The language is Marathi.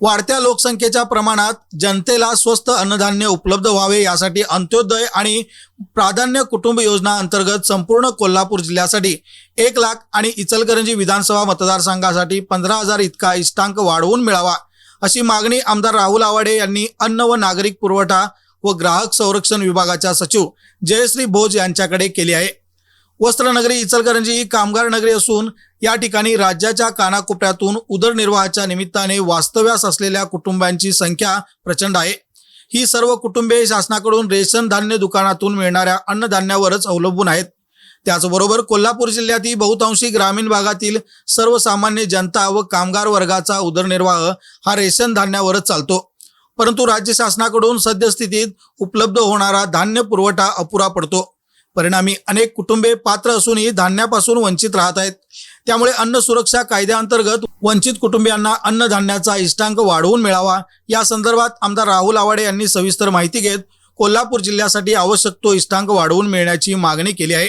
वाढत्या लोकसंख्येच्या प्रमाणात जनतेला स्वस्त अन्नधान्य उपलब्ध व्हावे यासाठी अंत्योदय आणि प्राधान्य कुटुंब योजना अंतर्गत संपूर्ण कोल्हापूर जिल्ह्यासाठी एक लाख आणि इचलकरंजी विधानसभा मतदारसंघासाठी पंधरा हजार इतका इष्टांक वाढवून मिळावा अशी मागणी आमदार राहुल आवाडे यांनी अन्न व नागरिक पुरवठा व ग्राहक संरक्षण विभागाच्या सचिव जयश्री भोज यांच्याकडे केली आहे. वस्त्रनगरी इचलकरंजी ही कामगार नगरी असून या ठिकाणी राज्याच्या कानाकोपऱ्यातून उदरनिर्वाहाच्या निमित्ताने वास्तव्यास असलेल्या कुटुंबांची संख्या प्रचंड आहे. ही सर्व कुटुंबे शासनाकडून रेशन धान्य दुकानातून मिळणाऱ्या अन्नधान्यावरच अवलंबून आहेत. त्याचबरोबर कोल्हापूर जिल्ह्यातील बहुतांशी ग्रामीण भागातील सर्वसामान्य जनता व कामगार वर्गाचा उदरनिर्वाह हा रेशन धान्यावरच चालतो. परंतु राज्य शासनाकडून सद्यस्थितीत उपलब्ध होणारा धान्य पुरवठा अपुरा पडतो. परिणामी अनेक कुटुंबे पात्र असूनही धान्यापासून वंचित राहत आहेत. त्यामुळे अन्न सुरक्षा कायद्याअंतर्गत वंचित कुटुंबियांना अन्नधान्याचा इष्टांक वाढवून मिळावा. या संदर्भात आमदार राहुल आवाडे यांनी सविस्तर माहिती घेत कोल्हापूर जिल्ह्यासाठी आवश्यक तो इष्टांक वाढवून मिळण्याची मागणी केली आहे.